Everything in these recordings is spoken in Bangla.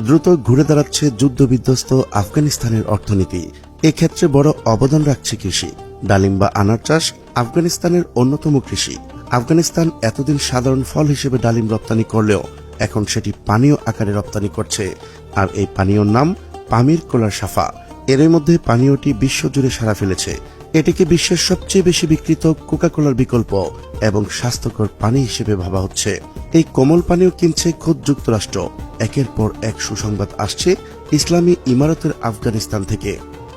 দ্রুত ঘুরে দাঁড়াচ্ছে যুদ্ধবিধ্বস্ত আফগানিস্তানের অর্থনীতি। এক্ষেত্রে বড় অবদান রাখছে কৃষি। ডালিম বা আনার চাষ আফগানিস্তানের অন্যতম কৃষি। আফগানিস্তান এতদিন সাধারণ ফল হিসেবে ডালিম রপ্তানি করলেও এখন সেটি পানীয় আকারে রপ্তানি করছে। আর এই পানীয়র নাম পামির কোলার সাফা। এরই মধ্যে পানীয়টি বিশ্বজুড়ে সারা ফেলেছে। এটিকে বিশ্বের সবচেয়ে বেশি বিক্রিত কোকাকোলার বিকল্প এবং স্বাস্থ্যকর পানি হিসেবে ভাবা হচ্ছে। এই কোমল পানীয় কিনছে খোদ যুক্তরাষ্ট্র। একের পর এক সুসংবাদ আসছে ইসলামী ইমারতের আফগানিস্তান থেকে।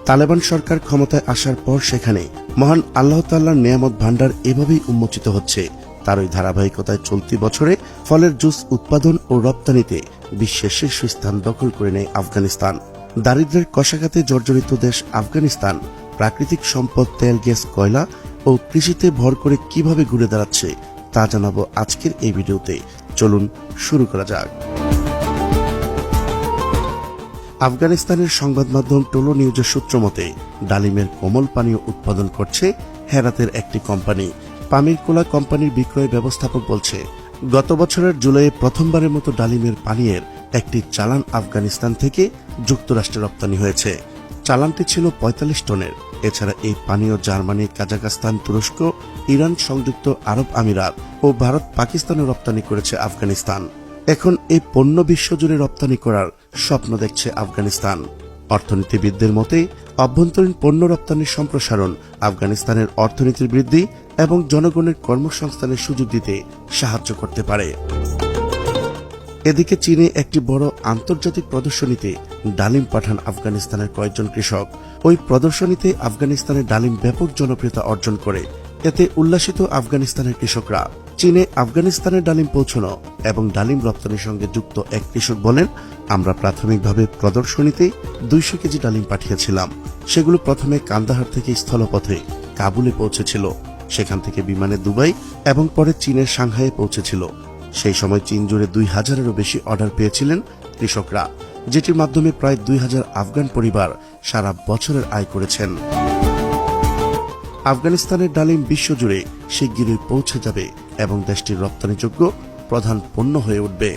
তালেবান সরকার ক্ষমতায় আসার পর সেখানে মহান আল্লাহ তাল্লাহর নিয়ামত ভান্ডার এভাবেই উন্মোচিত হচ্ছে। তারই ধারাবাহিকতায় চলতি বছরে ফলের জুস উৎপাদন ও রপ্তানিতে বিশ্বের শীর্ষস্থান দখল করে নেয় আফগানিস্তান। দারিদ্রের কষাঘাতে জর্জরিত দেশ আফগানিস্তান প্রাকৃতিক সম্পদ, তেল, গ্যাস, কয়লা ও কৃষিতে ভর করে কীভাবে ঘুরে দাঁড়াচ্ছে তা জানাব আজকের এই ভিডিওতে। চলুন শুরু করা যাক। আফগানিস্তানের সংবাদ মাধ্যম টোলো নিউজের সূত্র মতে, ডালিমের কোমল পানীয় উৎপাদন করছে হেরাতের একটি কোম্পানি। পামির কোলা কোম্পানির বিক্রয় ব্যবস্থাপক বলছে, গত বছরের জুলাইয়ে প্রথমবারের মতো ডালিমের পানীয়ের একটি চালান আফগানিস্তান থেকে যুক্তরাষ্ট্রে রপ্তানি হয়েছে। চালানটি ছিল পঁয়তাল্লিশ টনের। এছাড়া এই পানীয় জার্মানি কাজাকস্তান তুরস্ক, ইরান সংযুক্ত আরব আমিরাত ও ভারত পাকিস্তানে রপ্তানি করেছে আফগানিস্তান। এখন এই পণ্য বিশ্বজুড়ে রপ্তানি করার স্বপ্ন দেখছে আফগানিস্তান। অর্থনীতিবিদদের মতে, অভ্যন্তরীণ পণ্য রপ্তানির সম্প্রসারণ আফগানিস্তানের অর্থনীতির বৃদ্ধি এবং জনগণের কর্মসংস্থানের সুযোগ দিতে সাহায্য করতে পারে। এদিকে চীনে একটি বড় আন্তর্জাতিক প্রদর্শনীতে ডালিম পাঠান আফগানিস্তানের কয়েকজন কৃষক। ওই প্রদর্শনীতে আফগানিস্তানের ডালিম ব্যাপক জনপ্রিয়তা অর্জন করে। এতে উল্লাসিত আফগানিস্তানের কৃষকরা চীনে আফগানিস্তানের ডালিম পৌঁছানো এবং ডালিম রপ্তানির সঙ্গে যুক্ত এক কৃষক বলেন, আমরা প্রাথমিকভাবে প্রদর্শনীতে দুইশো কেজি ডালিম পাঠিয়েছিলাম। সেগুলো প্রথমে কান্দাহার থেকে স্থলপথে কাবুলে পৌঁছেছিল। সেখান থেকে বিমানে দুবাই এবং পরে চীনের সাংহাইয়ে পৌঁছেছিল। সেই সময় চীন জুড়ে দুই হাজারেরও বেশি অর্ডার পেয়েছিলেন কৃষকরা, যেটির মাধ্যমে প্রায় দুই হাজার আফগান পরিবার সারা বছরের আয় করেছেন। আফগানিস্তানের ডালিম বিশ্বজুড়ে শিগগিরই পৌঁছে যাবে এবং দেশটির রপ্তানিযোগ্য প্রধান পণ্য হয়ে উঠবে।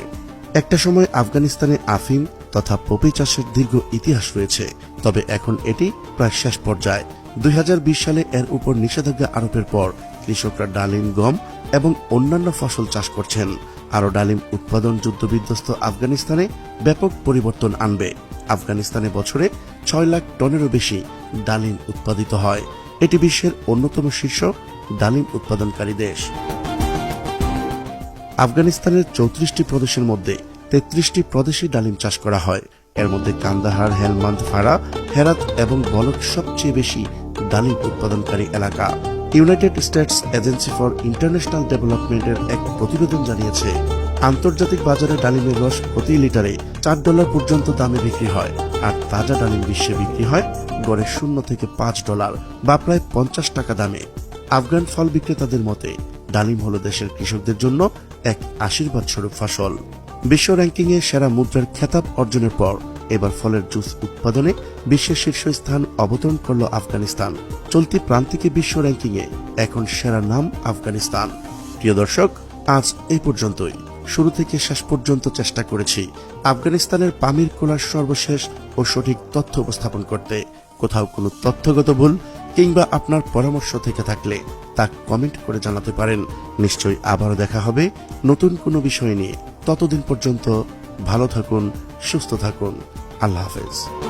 একটা সময় আফগানিস্তানে আফিম তথা পপি চাষের দীর্ঘ ইতিহাস রয়েছে, তবে এখন এটি প্রায় শেষ পর্যায়ে। দুই হাজার বিশ সালে এর উপর নিষেধাজ্ঞা আরোপের পর কৃষকরা ডালিম, গম এবং অন্যান্য ফসল চাষ করছেন। আরও ডালিম উৎপাদন যুদ্ধবিধ্বস্ত আফগানিস্তানে ব্যাপক পরিবর্তন আনবে। আফগানিস্তানে বছরে ছয় লাখ টনেরও বেশি ডালিম উৎপাদিত হয়। এটি বিশ্বের অন্যতম শীর্ষ ডালিম উৎপাদনকারী দেশ। আফগানিস্তানের চৌত্রিশটি প্রদেশের মধ্যে তেত্রিশটি প্রদেশে ডালিম চাষ করা হয়। এর মধ্যে কান্দাহার, হেলমান্দ, ফারা, হেরাত এবং বলক সবচেয়ে বেশি ডালিম উৎপাদনকারী এলাকা। United States Agency for International ডেভেলপমেন্টের এক প্রতিবেদন জানিয়েছে, আন্তর্জাতিক বাজারে ডালিমের রস প্রতি লিটারে চার ডলার পর্যন্ত দামে বিক্রি হয় আর তাজা ডালিম বিশ্বে বিক্রি হয় গড়ে শূন্য থেকে পাঁচ ডলার বা প্রায় পঞ্চাশ টাকা দামে। আফগান ফল বিক্রেতাদের মতে ডালিম হল দেশের কৃষকদের জন্য এক আশীর্বাদ স্বরূপ ফসল। বিশ্ব র্যাঙ্কিংয়ে সেরা মুদ্রার খেতাব অর্জনের পর এবার ফলের জুস উৎপাদনে বিশ্বের শীর্ষস্থান অবতরণ করল আফগানিস্তান। চলতি প্রান্তিকে বিশ্ব র্যাঙ্কিংয়ে এখন সেরা নাম আফগানিস্তান। প্রিয় দর্শক, আজ এই পর্যন্তই। শুরু থেকে শেষ পর্যন্ত চেষ্টা করেছি আফগানিস্তানের পামির কোলার সর্বশেষ ও সঠিক তথ্য উপস্থাপন করতে। কোথাও কোনো তথ্যগত ভুল কিংবা আপনার পরামর্শ থেকে থাকলে তা কমেন্ট করে জানাতে পারেন। নিশ্চয়ই আবারও দেখা হবে নতুন কোনো বিষয় নিয়ে। ততদিন পর্যন্ত ভালো থাকুন, সুস্থ থাকুন। আল্লাহ হাফেজ।